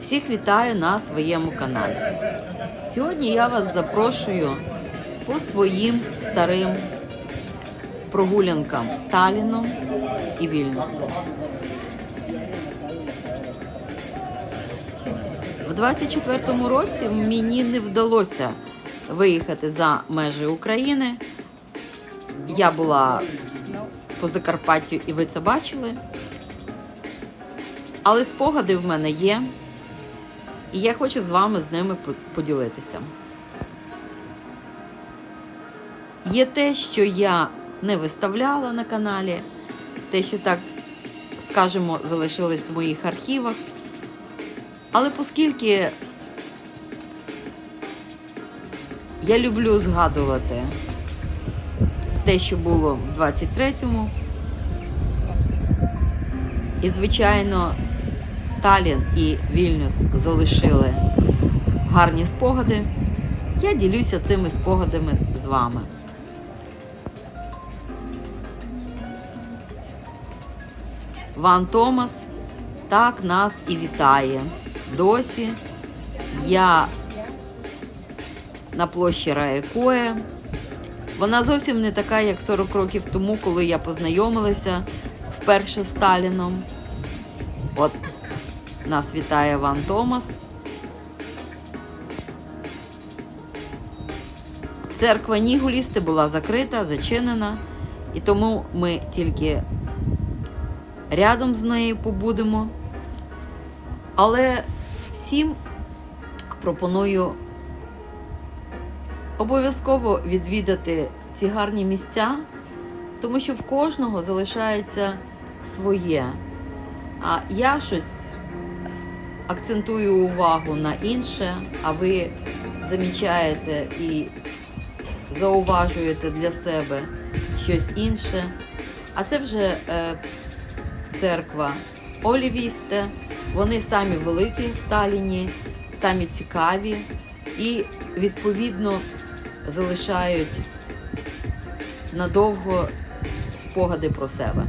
Всіх вітаю на своєму каналі. Сьогодні я вас запрошую по своїм старим прогулянкам Таліном і Вільнюсом. В 24-му році мені не вдалося виїхати за межі України. Я була по Закарпаттю і ви це бачили. Але спогади в мене є, і я хочу з вами з ними поділитися. Є те, що я не виставляла на каналі, те, що так, скажімо, залишилось в моїх архівах. Але оскільки я люблю згадувати те, що було в 23-му, і, звичайно, Талін і Вільнюс залишили гарні спогади. Я ділюся цими спогадами з вами. Ван Томас так нас і вітає. Досі я на площі Раекоя. Вона зовсім не така, як 40 років тому, коли я познайомилася вперше з Сталіном. От нас вітає Ван Томас. Церква Нігулісти була закрита, зачинена, і тому ми тільки рядом з нею побудемо. Але всім пропоную обов'язково відвідати ці гарні місця, тому що в кожного залишається своє. А я щось акцентую увагу на інше, а ви замічаєте і зауважуєте для себе щось інше. А це вже е, церква Олівісте. Вони самі великі в Таліні, самі цікаві і відповідно залишають надовго спогади про себе.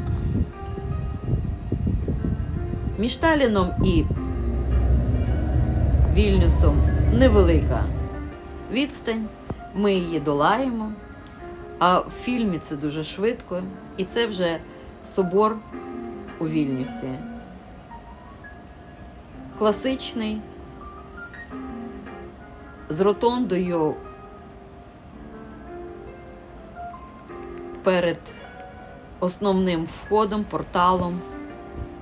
Між Таліном і Вільнюсом невелика відстань. Ми її долаємо. А в фільмі це дуже швидко. І це вже собор у Вільнюсі. Класичний, з ротондою перед основним входом, порталом.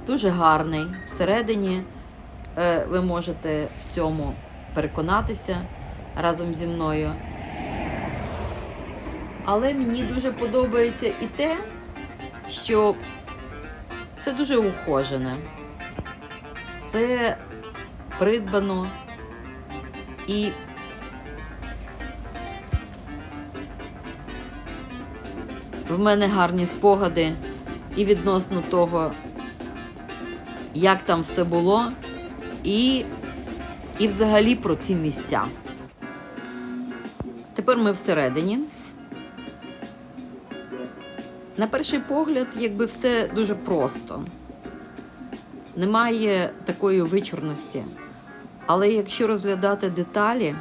Дуже гарний. Всередині ви можете в цьому переконатися разом зі мною. Але мені дуже подобається і те, що це дуже ухожене. Все придбано і в мене гарні спогади і відносно того, як там все було, і, і взагалі про ці місця. Тепер ми всередині. На перший погляд, якби все дуже просто. Немає такої вичурності. Але якщо розглядати деталі,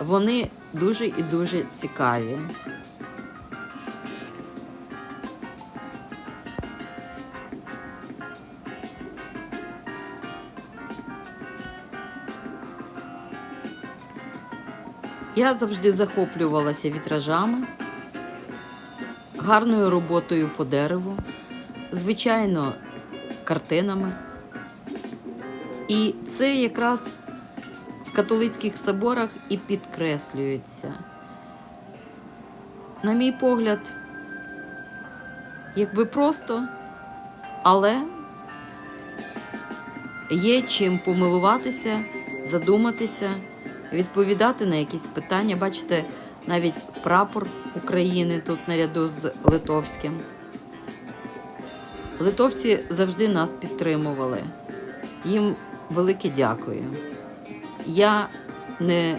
вони дуже і дуже цікаві. Я завжди захоплювалася вітражами, гарною роботою по дереву, звичайно, картинами. І це якраз в католицьких соборах і підкреслюється. На мій погляд, якби просто, але є чим помилуватися, задуматися, відповідати на якісь питання. Бачите, навіть прапор України тут наряду з литовським. Литовці завжди нас підтримували. Їм велике дякую. Я не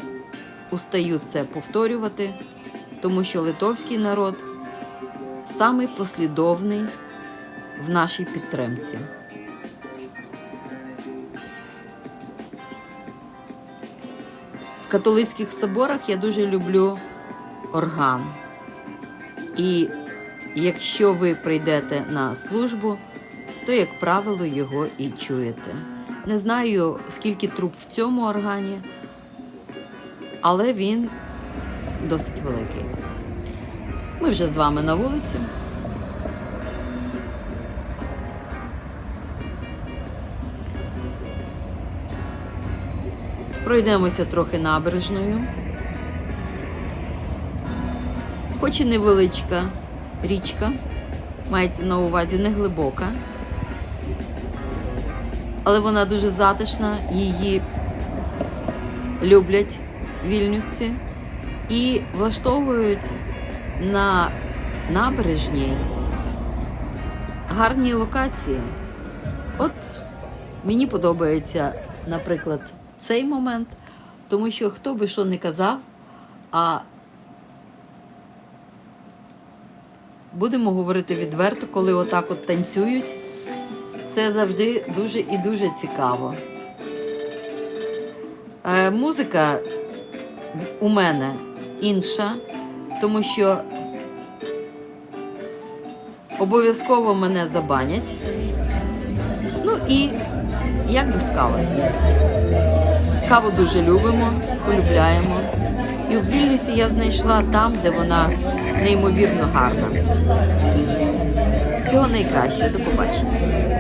устаю це повторювати, тому що литовський народ самий послідовний в нашій підтримці. Католицьких соборах я дуже люблю орган. І якщо ви прийдете на службу, то, як правило, його і чуєте. Не знаю, скільки труб в цьому органі, але він досить великий. Ми вже з вами на вулиці. Пройдемося трохи набережною. Хоч і невеличка річка, мається на увазі не глибока, але вона дуже затишна, її люблять вільнюсці і влаштовують на набережній гарні локації. От мені подобається, наприклад, цей момент, тому що хто би що не казав, а будемо говорити відверто, коли отак от танцюють, це завжди дуже і дуже цікаво. Е, музика у мене інша, тому що обов'язково мене забанять. Ну і як без кави. Каву дуже любимо, полюбляємо. І в Вільнюсі я знайшла там, де вона неймовірно гарна. Всього найкращого, до побачення.